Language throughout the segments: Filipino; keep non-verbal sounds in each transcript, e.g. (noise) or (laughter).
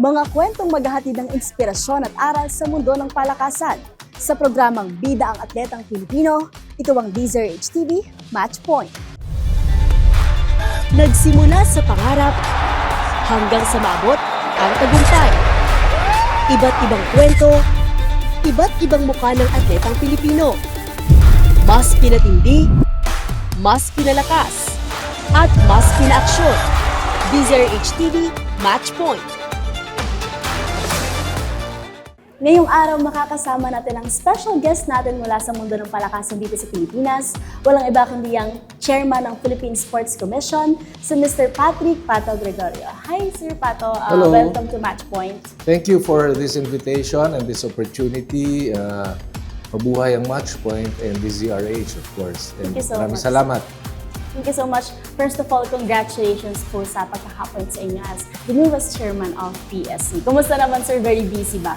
Mga kwentong maghahatid ng inspirasyon at aral sa mundo ng palakasan. Sa programang Bida ang Atletang Pilipino, ito ang Deezer HTV Match Point. Nagsimula sa pangarap hanggang sa maabot ang tagumpay. Iba't ibang kwento, iba't ibang mukha ng atletang Pilipino. Mas pinatindi, mas pinalakas, at mas pinaaksyon. Deezer HTV Match Ngayong araw makakasama natin ang special guest natin mula sa mundo ng palakasan dito sa Pilipinas. Walang iba kundi ang chairman ng Philippine Sports Commission, si Mr. Patrick Pato Gregorio. Hi, Sir Pato. Uh, Hello. welcome to Match Point. Thank you for this invitation and this opportunity. Uh, mabuhay ang Match Point and DZRH, of course. And Thank you so maraming much. salamat. Thank you so much. First of all, congratulations po sa pagkakapoint sa inyo as the newest chairman of PSC. Kumusta naman, sir? Very busy ba?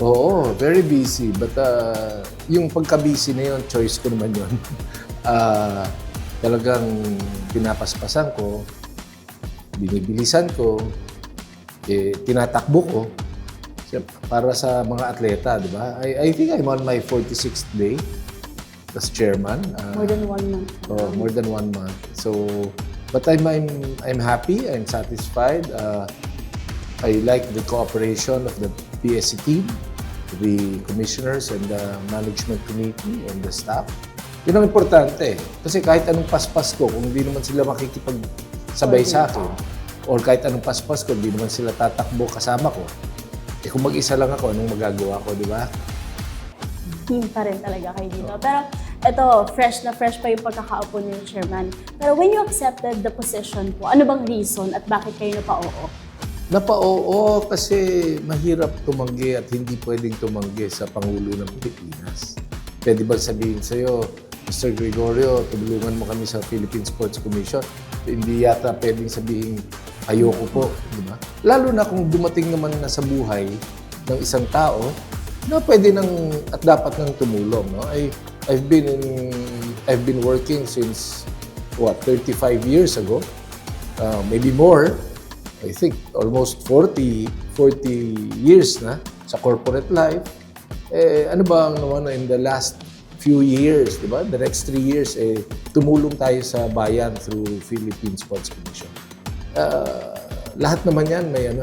Oo, very busy. But uh, yung pagka-busy na yun, choice ko naman yun. (laughs) Ah, talagang pinapaspasan ko, binibilisan ko, eh, tinatakbo ko para sa mga atleta, di ba? I, I think I'm on my 46th day as chairman. Ah, More than one month. Oh, more than one month. So, but I'm I'm I'm happy. I'm satisfied. Uh, I like the cooperation of the PSC team, the commissioners and the management committee and the staff. Yun ang importante. Kasi kahit anong paspas ko, kung hindi naman sila makikipagsabay sa akin, or kahit anong paspas ko, hindi naman sila tatakbo kasama ko, eh kung mag-isa lang ako, anong magagawa ko, di ba? team pa rin talaga kayo dito. Pero ito, fresh na fresh pa yung pagkakaupo niyo, Chairman. Pero when you accepted the position po, ano bang reason at bakit kayo napa-oo? Napa-oo kasi mahirap tumanggi at hindi pwedeng tumanggi sa Pangulo ng Pilipinas. Pwede ba sabihin sa'yo, Mr. Gregorio, tulungan mo kami sa Philippine Sports Commission? Hindi yata pwedeng sabihin, ayoko po, di ba? Lalo na kung dumating naman na sa buhay ng isang tao na pwede nang at dapat nang tumulong, no? I I've been in I've been working since what 35 years ago. Uh, maybe more. I think almost 40 40 years na sa corporate life. Eh, ano ba ang naman in the last few years, di ba? The next three years, eh, tumulong tayo sa bayan through Philippine Sports Commission. Ah, lahat naman yan may ano,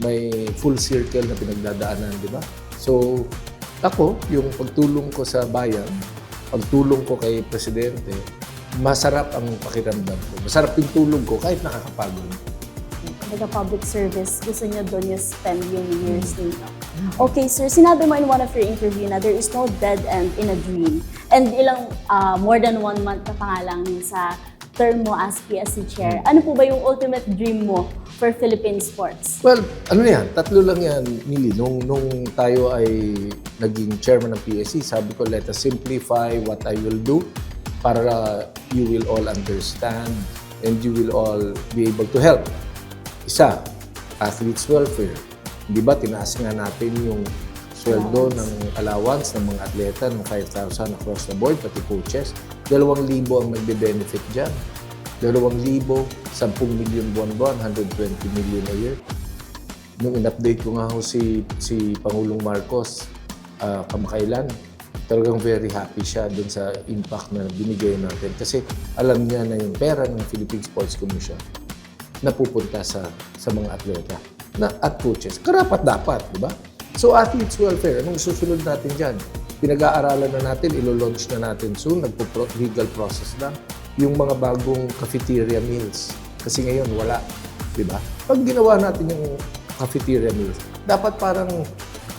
may full circle na pinagdadaanan, di ba? So, ako, yung pagtulong ko sa bayan, pagtulong ko kay Presidente, masarap ang pakiramdam ko. Masarap yung tulong ko kahit nakakapagod. Kumbaga public service, gusto niyo doon yung spend yung years ninyo. Okay, sir, sinabi mo in one of your interview na there is no dead end in a dream. And ilang, ah, more than one month na pa nga lang sa term mo as PSC chair. Ano po ba yung ultimate dream mo for Philippine sports? Well, ano yan, tatlo lang yan, Mili. Nung, nung tayo ay naging chairman ng PSC, sabi ko, let us simplify what I will do para you will all understand and you will all be able to help. Isa, athletes welfare. Di ba, tinaas nga natin yung sweldo ng allowance ng mga atleta ng 5,000 across the board, pati coaches. 2,000 ang magbe-benefit dyan. 2,000, 10 million buwan-buwan, 120 million a year. Nung in-update ko nga ho si, si Pangulong Marcos ah, kamakailan, talagang very happy siya dun sa impact na binigay natin. Kasi alam niya na yung pera ng Philippine Sports Commission na pupunta sa, sa mga atleta na, at coaches. Karapat dapat, di ba? So athletes welfare, anong susunod natin dyan? Pinag-aaralan na natin, ilo-launch na natin soon, nagpo-legal process na, yung mga bagong cafeteria meals. Kasi ngayon, wala. Di ba? Pag ginawa natin yung cafeteria meals, dapat parang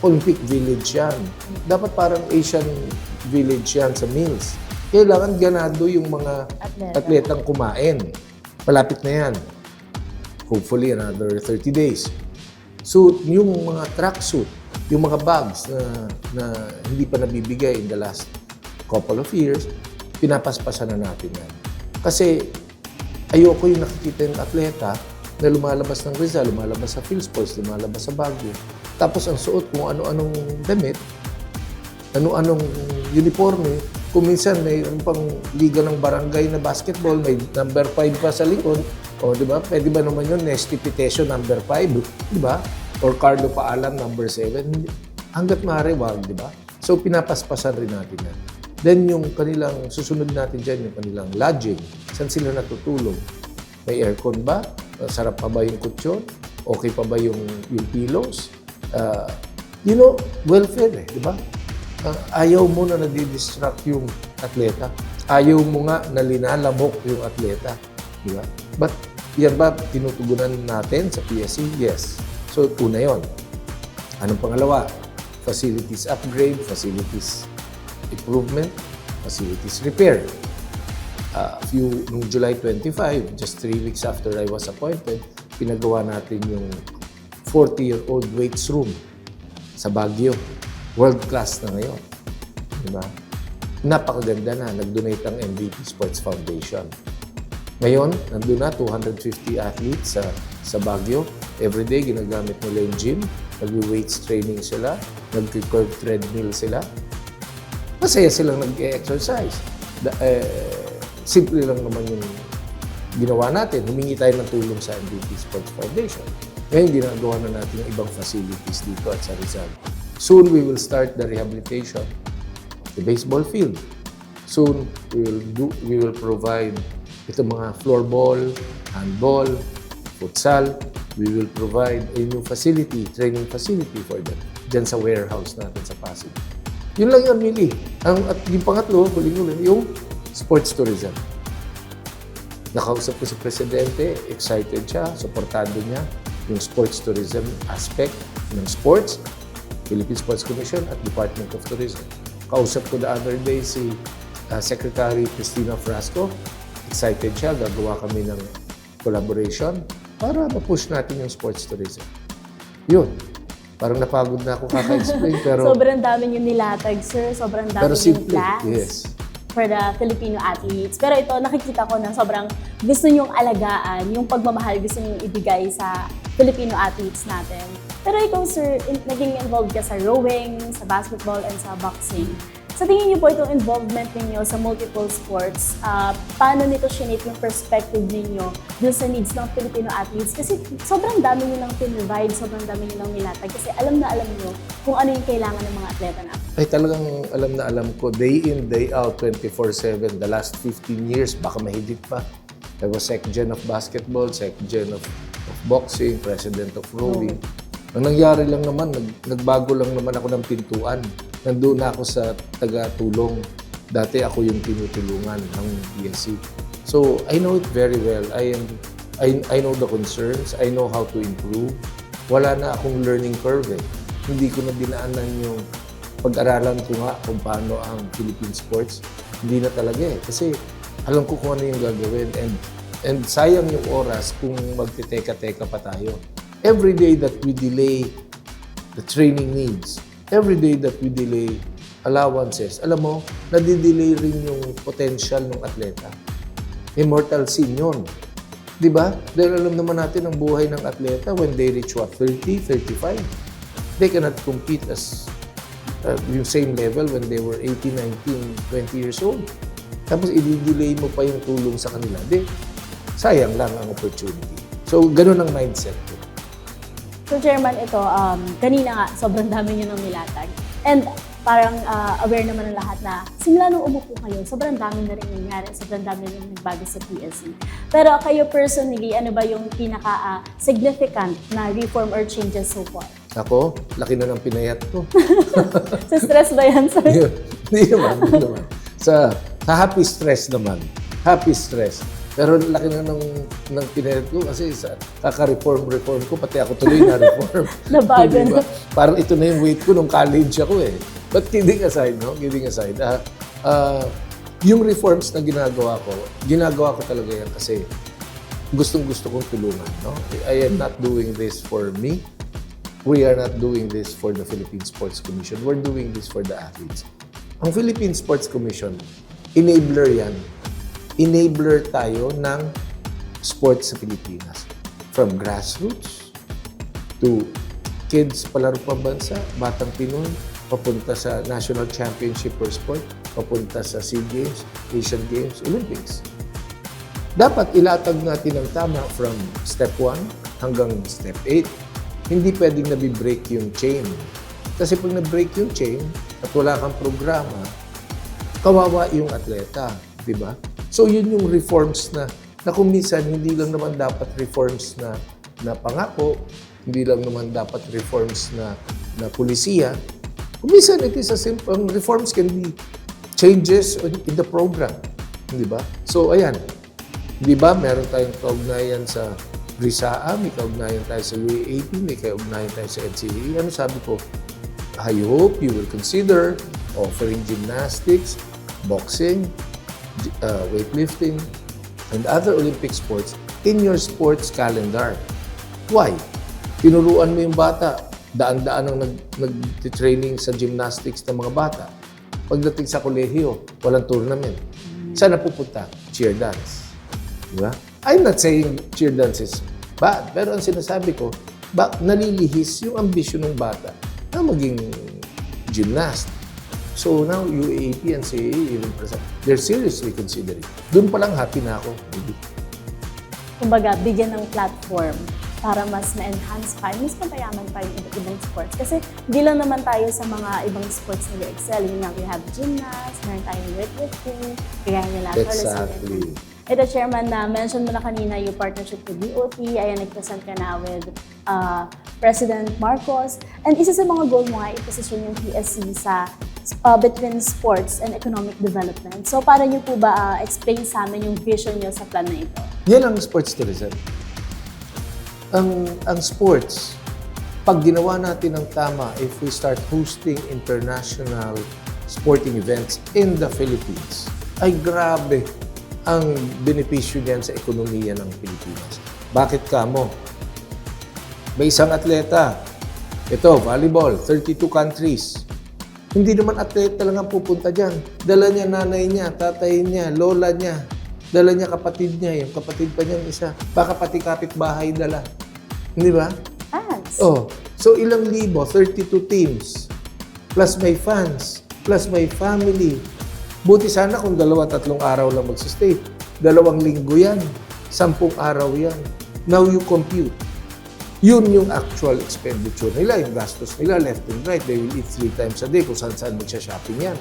Olympic Village yan. Dapat parang Asian Village yan sa meals. Kailangan ganado yung mga Atleta. atletang kumain. Palapit na yan. Hopefully, another 30 days. So, yung mga tracksuit, yung mga bags na, na hindi pa nabibigay in the last couple of years, pinapaspasan na natin yan. Kasi ayoko yung nakikita yung atleta na lumalabas ng Rizal, lumalabas sa Philsports, lumalabas sa Baguio. Tapos ang suot kung ano-anong damit, ano-anong uniforme, kung minsan may ano pang liga ng barangay na basketball, may number 5 pa sa likod, o di ba? Pwede ba naman yun, Nestipitation number 5, di ba? or Carlo Paalam, number 7, hindi- hanggat maaari, wag, di ba? So, pinapaspasan rin natin yan. Then, yung kanilang, susunod natin dyan, yung kanilang lodging. Saan sila natutulog? May aircon ba? Uh, Sarap pa ba yung kutsyon? Okay pa ba yung, yung pillows? Uh, you know, welfare eh, di ba? Uh, ayaw mo na nadidistract yung atleta. Ayaw mo nga na linalamok yung atleta. Di ba? But yan ba tinutugunan natin sa PSC? Yes. So, una yon. Anong pangalawa? Facilities upgrade, facilities improvement, facilities repair. Uh, few, nung July 25, just three weeks after I was appointed, pinagawa natin yung 40-year-old weights room sa Baguio. World class na ngayon. Di ba? Napakaganda na. Nag-donate ang MVP Sports Foundation. Ngayon, nandun na 250 athletes sa, sa Baguio. Everyday, ginagamit nila yung gym. Nag-weights training sila. Nag-curve treadmill sila. Masaya silang nag-exercise. Eh, simple lang naman yung ginawa natin. Humingi tayo ng tulong sa MVP Sports Foundation. Ngayon, ginagawa na natin yung ibang facilities dito at sa Rizal. Soon, we will start the rehabilitation the baseball field. Soon, we will, do, we will provide ito mga floorball, handball, futsal. We will provide a new facility, training facility for them dyan sa warehouse natin sa Pasig. Yun lang yun, Mili. Ang, at yung pangatlo, huling-huli, yung sports tourism. Nakausap ko si Presidente, excited siya, supportado niya yung sports tourism aspect ng sports, Philippine Sports Commission at Department of Tourism. Kausap ko the other day si uh, Secretary Cristina Frasco. Excited siya, gagawa kami ng collaboration para ma-push natin yung sports tourism. Yun. Parang napagod na ako kaka-explain (laughs) pero sobrang dami yung nilatag, sir. Sobrang dami pero yung simple. plans Yes. for the Filipino athletes. Pero ito, nakikita ko na sobrang gusto nyong alagaan, yung pagmamahal gusto nyong ibigay sa Filipino athletes natin. Pero ikaw, sir, in- naging involved ka sa rowing, sa basketball, and sa boxing. Sa tingin niyo po itong involvement ninyo sa multiple sports, ah, paano nito shinate yung perspective ninyo dun sa needs ng Filipino athletes? Kasi sobrang dami nyo nang pinrovide, sobrang dami nyo nang nilatag. Kasi alam na alam nyo kung ano yung kailangan ng mga atleta natin. ay talagang alam na alam ko, day in, day out, 24-7, the last 15 years, baka mahigit pa. I was sec-gen of basketball, sec-gen of, of boxing, president of rowing. Ang nangyari lang naman, nag, nagbago lang naman ako ng pintuan. Nandun na ako sa taga-tulong. Dati ako yung tinutulungan ng PSC. So, I know it very well. I am I, I know the concerns. I know how to improve. Wala na akong learning curve eh. Hindi ko na dinaanan yung pag-aralan ko nga kung paano ang Philippine sports. Hindi na talaga eh. Kasi alam ko kung ano yung gagawin. And, and sayang yung oras kung magtiteka-teka pa tayo. Every day that we delay the training needs, every day that we delay allowances, alam mo, nadidelay rin yung potential ng atleta. Immortal sin yun. Di ba? Dahil alam naman natin ang buhay ng atleta when they reach what, 30, 35. They cannot compete as uh, yung same level when they were 18, 19, 20 years old. Tapos i-delay mo pa yung tulong sa kanila. Di, sayang lang ang opportunity. So, ganun ang mindset ko. So, Chairman, ito, um, kanina nga, sobrang dami nyo nang nilatag. And parang ah, aware naman ng lahat na simula nung umupo kayo, sobrang dami na rin nangyari, sobrang dami na rin nagbago sa PSC. Pero kayo personally, ano ba yung pinaka-significant na reform or changes so far? Ako, laki na ng pinayat ko. (laughs) Sa stress ba yan, sir? Hindi naman, hindi naman. Sa, sa happy stress naman. Happy stress. Pero laki na ng, ng pinayat ko kasi sa kaka-reform-reform ko, pati ako tuloy na-reform. (laughs) Nabago Di ba? na. Parang ito na yung weight ko nung college ako eh. But kidding aside, no? Kidding aside, ah, ah, yung reforms na ginagawa ko, ginagawa ko talaga yan kasi gustong gusto kong tulungan. No? I am not doing this for me. We are not doing this for the Philippine Sports Commission. We're doing this for the athletes. Ang Philippine Sports Commission, enabler yan. Enabler tayo ng sports sa Pilipinas. From grassroots to kids palaro pambansa, batang Pinoy, papunta sa national championship for sport, papunta sa SEA Games, Asian Games, Olympics. Dapat ilatag natin ang tama from step 1 hanggang step 8 hindi pwedeng nabibreak yung chain. Kasi pag na-break yung chain at wala kang programa, kawawa yung atleta, di ba? So yun yung reforms na na kung minsan hindi lang naman dapat reforms na na pangako, hindi lang naman dapat reforms na na pulisiya. Kung minsan it is a simple ang reforms can be changes in the program, di ba? So ayan, di ba meron tayong kaugnayan sa Brisaa, may kaugnayan tayo sa UAAP, may kaugnayan tayo sa NCAA. Ano sabi ko? I hope you will consider offering gymnastics, boxing, uh, weightlifting, and other Olympic sports in your sports calendar. Why? Tinuruan mo yung bata. Daan-daan ang nag, nag-training sa gymnastics ng mga bata. Pagdating sa kolehiyo, walang tournament. Saan na pupunta? Cheer dance. Di ba? I'm not saying cheer dance is bad, pero ang sinasabi ko, ba, nalilihis yung ambisyon ng bata na maging gymnast. So now, UAAP and CAA, even present, they're seriously considering. Doon pa lang happy na ako. Kumbaga, bigyan ng platform para mas ma-enhance pa, mas mapayaman pa yung iba't ibang sports. Kasi hindi lang naman tayo sa mga ibang sports na excel. Yun nga, we have gymnasts, meron tayong weightlifting, kaya nila Exactly. Ito, Chairman, na mention mo na kanina yung partnership with DOT, ayan, nag-present ka na with uh, President Marcos. And isa sa mga goal mo nga, iposisyon yung PSC sa uh, between sports and economic development. So, para niyo po ba uh, explain sa amin yung vision niyo sa plan na ito? Yan ang sports tourism. Ang, ang sports, pag ginawa natin ng tama, if we start hosting international sporting events in the Philippines, ay grabe ang benepisyo niyan sa ekonomiya ng Pilipinas. Bakit kamo? May isang atleta, ito, volleyball, 32 countries. Hindi naman atleta lang ang pupunta dyan. Dala niya nanay niya, tatay niya, lola niya. Dala niya kapatid niya, yung kapatid pa niyang isa. Baka pati kapitbahay dala. Hindi ba? Fans. Oh, so ilang libo? 32 teams. Plus may fans. Plus may family. Buti sana kung dalawa, tatlong araw lang magsistay. Dalawang linggo yan. Sampung araw yan. Now you compute. Yun yung actual expenditure nila, yung gastos nila left and right. They will eat three times a day kung saan-saan magsha-shopping yan.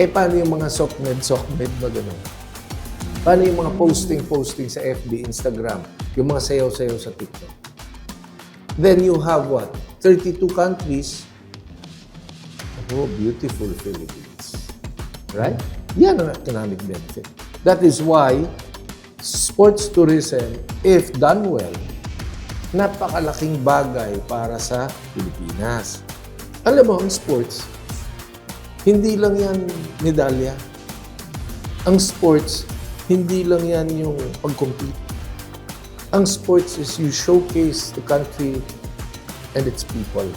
Eh, paano yung mga sockmed, sockmed na gano'n? Paano yung mga posting-posting sa FB, Instagram? Yung mga sayaw-sayaw sa TikTok? Then you have what? 32 countries. Oh, beautiful Philippines. Right? Yan ang economic benefit. That is why sports tourism, if done well, napakalaking bagay para sa Pilipinas. Alam mo, ang sports, hindi lang yan medalya. Ang sports, hindi lang yan yung pag-compete. Ang sports is you showcase the country and its people.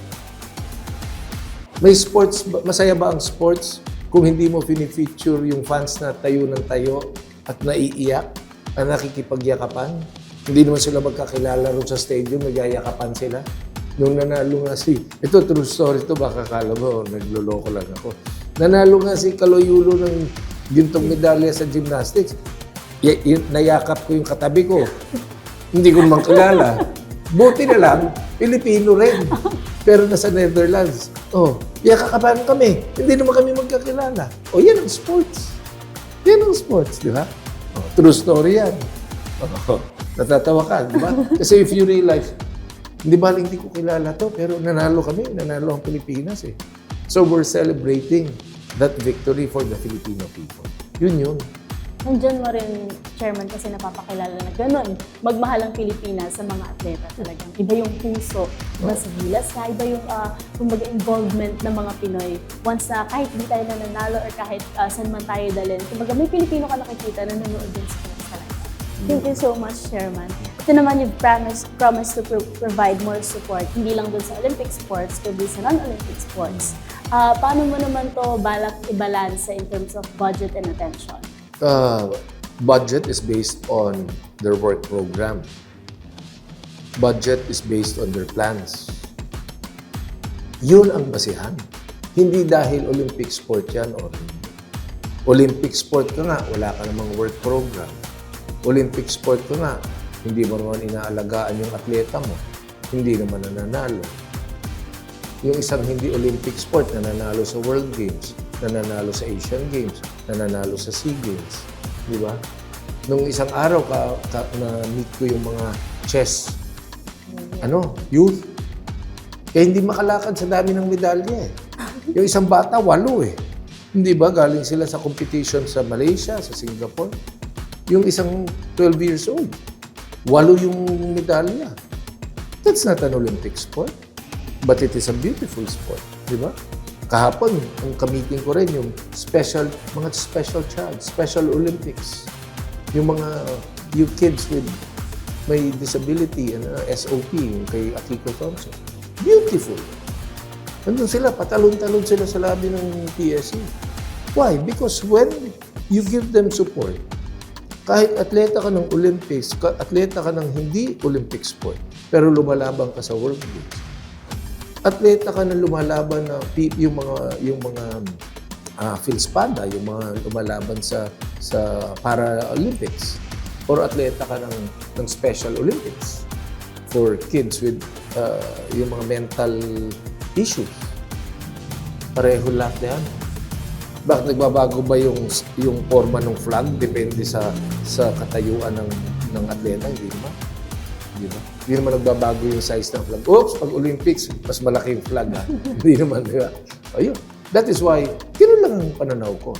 May sports, masaya ba ang sports kung hindi mo fini-feature yung fans na tayo ng tayo at naiiyak at nakikipagyakapan? Hindi naman sila magkakilala ron sa stadium, nagyayakapan sila. Nung nanalo nga si, ito true story to baka kala mo, nagloloko lang ako. Nanalo nga si Kaloyulo ng gintong medalya sa gymnastics. Y- y- nayakap ko yung katabi ko. Hindi ko naman kilala. (laughs) Buti na lang, Pilipino rin. Pero nasa Netherlands. Oh, yakakapan kami. Hindi naman kami magkakilala. Oh, yan ang sports. Yan ang sports, di ba? Oh, true story yan. Oh, natatawa ka, di ba? (laughs) Kasi if you realize, hindi ba hindi ko kilala to, pero nanalo kami, nanalo ang Pilipinas eh. So we're celebrating that victory for the Filipino people. Yun yun. Nandiyan mo rin, Chairman, kasi napapakilala na ganun. Magmahal ang Pilipinas sa mga atleta talagang. Iba yung puso, iba sa gilas nga, iba yung uh, involvement ng mga Pinoy. Once na kahit hindi tayo nananalo or kahit uh, saan man tayo dalhin, kumbaga may Pilipino ka nakikita na nanonood din sa Pinas talaga. Thank you so much, Chairman. Ito naman you've promised, promised to pro- provide more support, hindi lang dun sa Olympic sports, kundi sa non-Olympic sports. Ah, paano mo naman to balak i-balance in terms of budget and attention? Uh, budget is based on their work program. Budget is based on their plans. Yun ang basihan. Hindi dahil Olympic sport yan or Olympic sport ka nga, wala ka namang work program. Olympic sport ka nga, hindi mo naman inaalagaan yung atleta mo. hindi naman nananalo. Yung isang hindi Olympic sport na nanalo sa World Games, nananalo sa Asian Games, nananalo sa SEA Games. Di ba? Nung isang araw ka, ka na meet ko yung mga chess ano, youth. Eh, hindi makalakad sa dami ng medalya eh. Yung isang bata, walo eh. Hindi ba? Galing sila sa competition sa Malaysia, sa Singapore. Yung isang 12 years old, walo yung medalya. That's not an Olympic sport. But it is a beautiful sport. Di ba? Kahapon, ang kamiting ko rin yung special, mga special child, special Olympics. Yung mga, you kids with may disability and uh, SOP, yung kay Akiko Thompson. Beautiful. Nandun sila, patalon-talon sila sa labi ng PSC. Why? Because when you give them support, kahit atleta ka ng Olympics, atleta ka ng hindi Olympic sport, pero lumalaban ka sa World Games, atleta ka na lumalaban na yung mga yung mga ah, Philspada, yung mga lumalaban sa sa Paralympics or atleta ka ng ng Special Olympics for kids with ah, yung mga mental issues. Pareho lahat yan. Bakit nagbabago ba yung yung forma ng flag depende sa sa katayuan ng ng atleta, hindi naman. Di ba? Hindi naman nagbabago yung size ng flag. Oops, pag Olympics, mas malaki yung flag ha. (laughs) Hindi naman, di ba? Ayun. That is why, ganoon lang ang pananaw ko.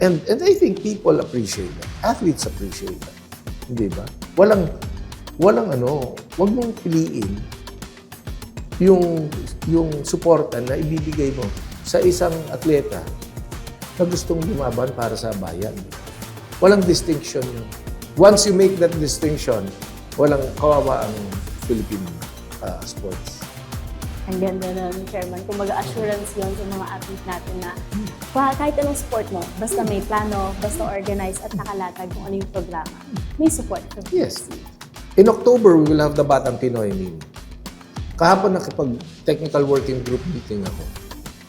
And, and I think people appreciate that. Athletes appreciate that. Hindi ba? Walang, walang ano, wag mong piliin yung, yung suporta na ibibigay mo sa isang atleta na gustong lumaban para sa bayan. Walang distinction yun. Once you make that distinction, walang kawawa ang Philippine uh, sports. Ang ganda nun, Chairman. Kung assurance yun sa mga athlete natin na kah- kahit anong sport mo, basta may plano, basta organize at nakalatag kung ano yung programa, may support from Yes. In October, we will have the Batang Pinoy meeting. Kahapon nakipag technical working group meeting ako.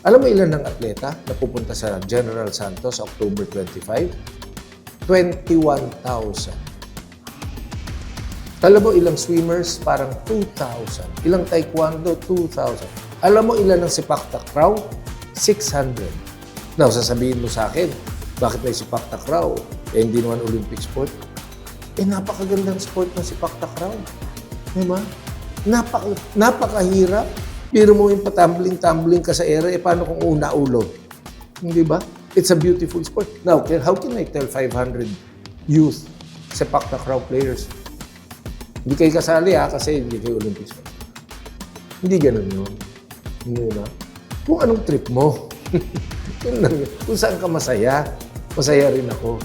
Alam mo ilan ng atleta na pupunta sa General Santos October 25? 21,000. Alam mo ilang swimmers? Parang 2,000. Ilang taekwondo? 2,000. Alam mo ilan ng sipak takraw? 600. Now, sasabihin mo sa akin, bakit may sipak takraw? Eh, hindi naman Olympic sport. Eh, napakagandang sport ng sipak takraw. Di ba? Napaka, napakahirap. Pero mo yung patumbling-tumbling ka sa ere, eh paano kung una ulo? Hindi ba? It's a beautiful sport. Now, how can I tell 500 youth sepak takraw players? Hindi kayo kasali ha, kasi hindi kayo Olympics. Hindi ganun yun. Hindi ba? Kung anong trip mo. (laughs) yun lang yun. Kung saan ka masaya, masaya rin ako.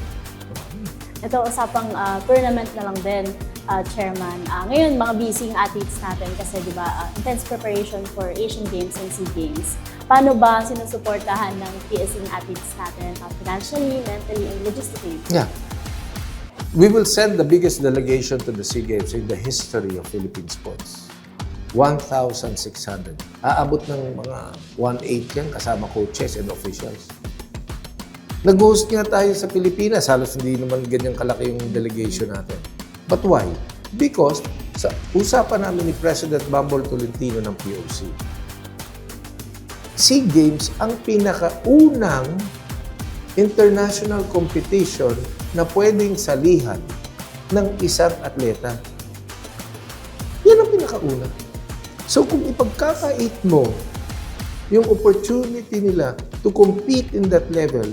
Ito, usapang ah, tournament na lang din, ah, Chairman. Ah, ngayon, mga busy yung athletes natin kasi, di ba, ah, intense preparation for Asian Games and SEA Games. Paano ba sinusuportahan ng yung athletes natin ah, financially, mentally, and logistically? Yeah. We will send the biggest delegation to the SEA Games in the history of Philippine sports. 1,600. Aabot ng mga 1,800 yan kasama coaches and officials. Nag-host nga tayo sa Pilipinas. Halos hindi naman ganyan kalaki yung delegation natin. But why? Because sa usapan namin ni President Bambol Tolentino ng POC, SEA Games ang pinakaunang international competition na pwedeng salihan ng isang atleta. Yan ang pinakauna. So kung ipagkakait mo yung opportunity nila to compete in that level,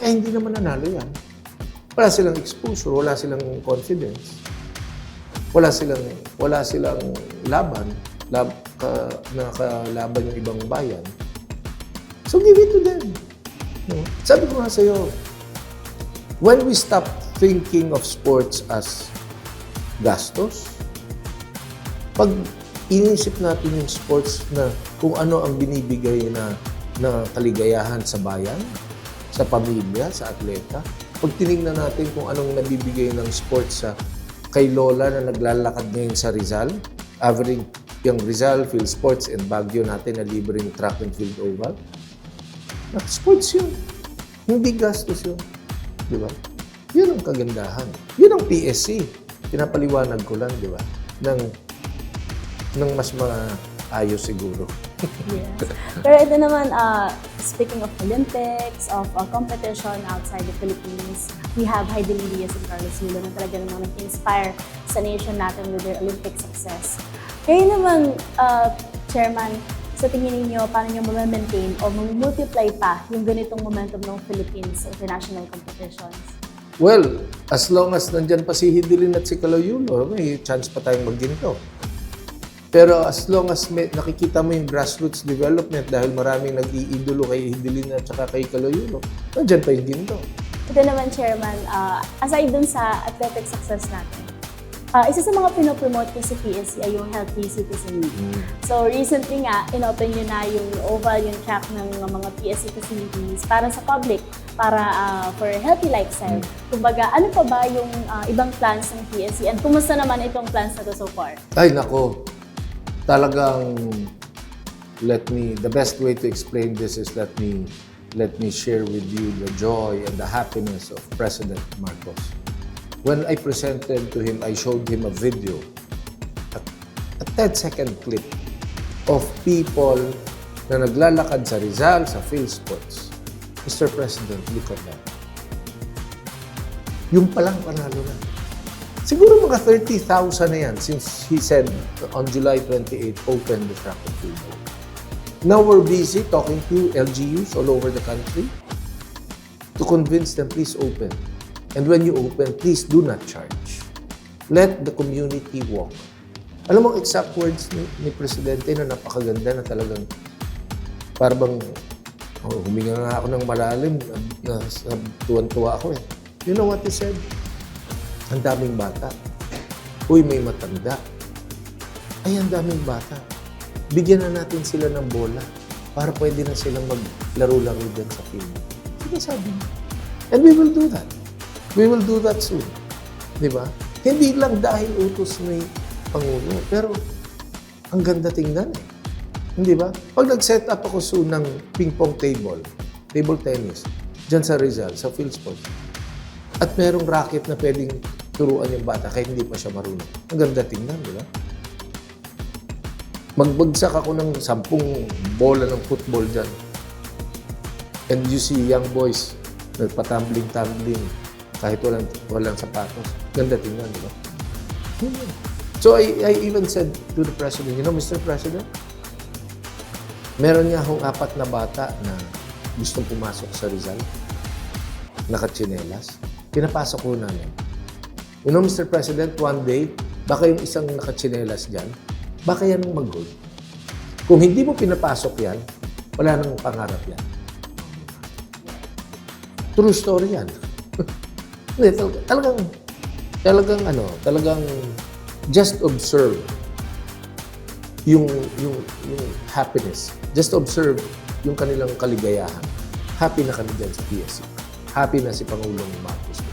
eh hindi naman nanalo yan. Wala silang exposure, wala silang confidence. Wala silang wala silang laban, lab, ka, nakalaban yung ibang bayan. So give it to them. No? Sabi ko nga sa'yo, when we stop thinking of sports as gastos, pag inisip natin yung sports na kung ano ang binibigay na, na kaligayahan sa bayan, sa pamilya, sa atleta, pag tinignan natin kung anong nabibigay ng sports sa kay Lola na naglalakad ngayon sa Rizal, averaging yung Rizal, Field Sports, and Baguio natin na libreng track and field oval, na sports yun. Hindi gastos yun. Di ba? Yun ang kagandahan. Yun ang PSC. Pinapaliwanag ko lang, di ba? Ng ng mas maayos siguro. Yes. Pero ito naman, uh, speaking of Olympics, of uh, competition outside the Philippines, we have Heidelin Diaz and Carlos Yulo na talaga namang nag-inspire sa nation natin with their Olympic success. Kayo naman, uh, Chairman, sa tingin ninyo, paano nyo ma-maintain o multiply pa yung ganitong momentum ng Philippines international competitions? Well, as long as nandyan pa si Hidilin at si Kaloyulo, may chance pa tayong magginto. Pero as long as may, nakikita mo yung grassroots development dahil maraming nag-iidolo kay Hidilin at saka kay Kaloyulo, nandyan pa yung ginto. Ito naman, Chairman, uh, aside dun sa athletic success natin, uh, isa sa mga pinopromote ko sa PSC ay yung healthy citizenry. So recently nga, inopen nyo na yung oval, yung track ng mga PSC facilities para sa public, para uh, for healthy lifestyle. Kumbaga, ano pa ba yung uh, ibang plans ng PSC and kumusta naman itong plans na to so far? Ay, nako. Talagang, let me, the best way to explain this is let me, let me share with you the joy and the happiness of President Marcos. When I presented to him, I showed him a video, a, a 10-second clip of people na naglalakad sa Rizal, sa PhilSports. Mr. President, look at that. Yung palang panalo na. Siguro mga 30,000 na yan since he said on July 28, open the track and field. Now we're busy talking to LGUs all over the country to convince them, please open. And when you open, please do not charge. Let the community walk. Alam mo, exact words ni, ni Presidente na napakaganda na talagang parang oh, huminga nga ako ng malalim na, na tuwan-tuwa ako eh. You know what he said? Ang daming bata. Uy, may matanda. Ay, ang daming bata. Bigyan na natin sila ng bola para pwede na silang maglaro-laro dyan sa field. Sige, sabi niya. And we will do that. We will do that soon. Di ba? Hindi lang dahil utos ni Pangulo, pero ang ganda tingnan eh. Hindi ba? Pag nag-set up ako soon ng ping-pong table, table tennis, dyan sa Rizal, sa PhilSports, at merong racket na pwedeng turuan yung bata kahit hindi pa siya marunong. Ang ganda tingnan, di ba? Magbagsak ako ng sampung bola ng football dyan. And you see young boys nagpatumbling-tumbling kahit walang, walang sapatos. Ganda tingnan, di ba? So I, I even said to the President, you know, Mr. President, meron niya akong apat na bata na gustong pumasok sa Rizal, nakatsinelas. Pinapasok ko namin. You know, Mr. President, one day, baka yung isang nakatsinelas dyan, baka yan ang mag-goal. Kung hindi mo pinapasok yan, wala nang pangarap yan. True story yan. Hindi, tal- talagang, talagang ano, talagang just observe yung, yung, yung happiness. Just observe yung kanilang kaligayahan. Happy na kami dyan sa PSC. Happy na si Pangulong Marcos.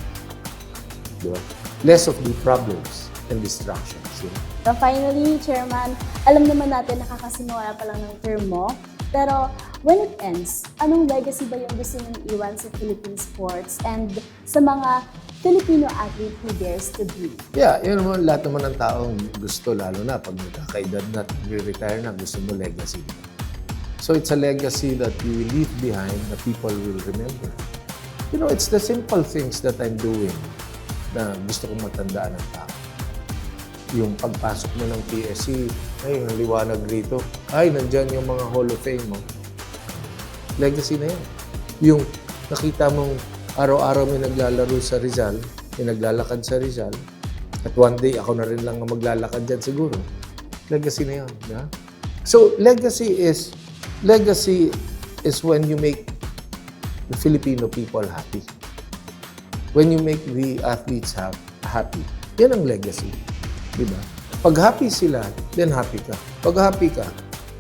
Di ba? Less of the problems and distractions. You know? So finally, Chairman, alam naman natin nakakasimula pa lang ng term mo, pero when it ends, anong legacy ba yung gusto mong iwan sa Philippine sports and sa mga Filipino athlete who dares to dream? Yeah, yun naman, lahat naman ng taong gusto, lalo na pag nagkakaedad na, retire na, gusto mo legacy. So it's a legacy that you leave behind that people will remember. You know, it's the simple things that I'm doing na gusto kong matandaan ng tao. Yung pagpasok mo ng PSC, ay, ang liwanag rito. Ay, nandyan yung mga Hall of Fame mo. Legacy na yan. Yung nakita mong araw-araw may naglalaro sa Rizal, may naglalakad sa Rizal, at one day ako na rin lang ang maglalakad dyan siguro. Legacy na yan. Yeah? So, legacy is, legacy is when you make the Filipino people happy. When you make the athletes happy. Yan ang legacy. Di ba? Pag happy sila, then happy ka. Pag happy ka,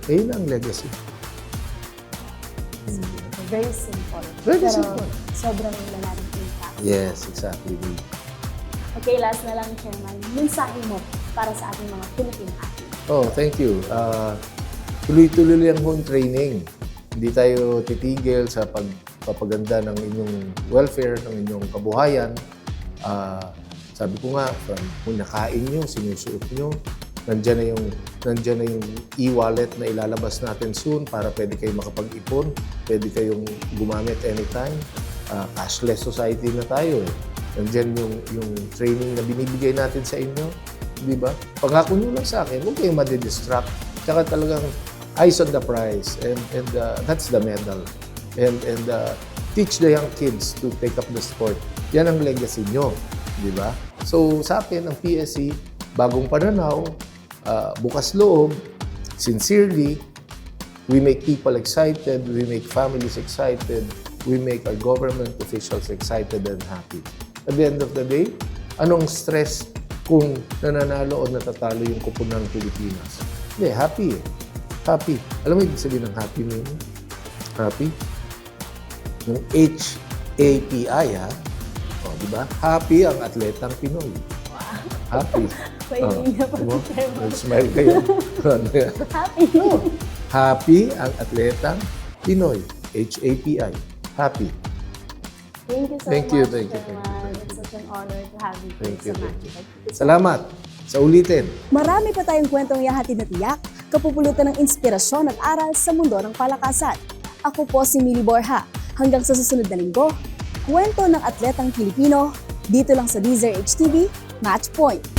eh, yun ang legacy. Very simple. Very pero simple. sobrang malaking impact. Yes, exactly. Okay, last na lang, Chairman. Mensahe mo para sa ating mga Filipino athletes. Oh, thank you. Uh, tuloy-tuloy lang home training. Hindi tayo titigil sa pagpapaganda ng inyong welfare, ng inyong kabuhayan. Ah, sabi ko nga, from kung nakain nyo, sinusuot nyo, Nandiyan na yung nandiyan na yung e-wallet na ilalabas natin soon para pwede kayo makapag-ipon, pwede kayong gumamit anytime. Ah, cashless society na tayo eh. Nandiyan yung yung training na binibigay natin sa inyo, di ba? Pangako nyo lang sa akin, huwag kayong madidistract. Tsaka talagang eyes on the prize and and uh, that's the medal. And and uh, teach the young kids to take up the sport. Yan ang legacy nyo, di ba? So sa akin, ang PSC, bagong pananaw, uh, bukas loob, sincerely, we make people excited, we make families excited, we make our government officials excited and happy. At the end of the day, anong stress kung nananalo o natatalo yung kupunan ng Pilipinas? Hindi, happy eh. Happy. Alam mo ibig sabihin ng happy mo? Happy? Yung H-A-P-I ha? O, di ba? Happy ang atletang Pinoy. Happy. Pwede na po, diba? Chair. Nag-smile kayo. (laughs) Ano? Happy. Happy ang atletang Pinoy. H-A-P-I. Happy. Thank you so Thank much, you, thank you, thank you, Chairman. It's such an honor to have you Thank you, thank you. Salamat. Sa ulitin. Marami pa tayong kwentong yahatid na tiyak, kapupulutan ng inspirasyon at aral sa mundo ng palakasan. Ako po si Mili Borja. Hanggang sa susunod na linggo, kwento ng atletang Pilipino, dito lang sa Deezer HTV, Match Point.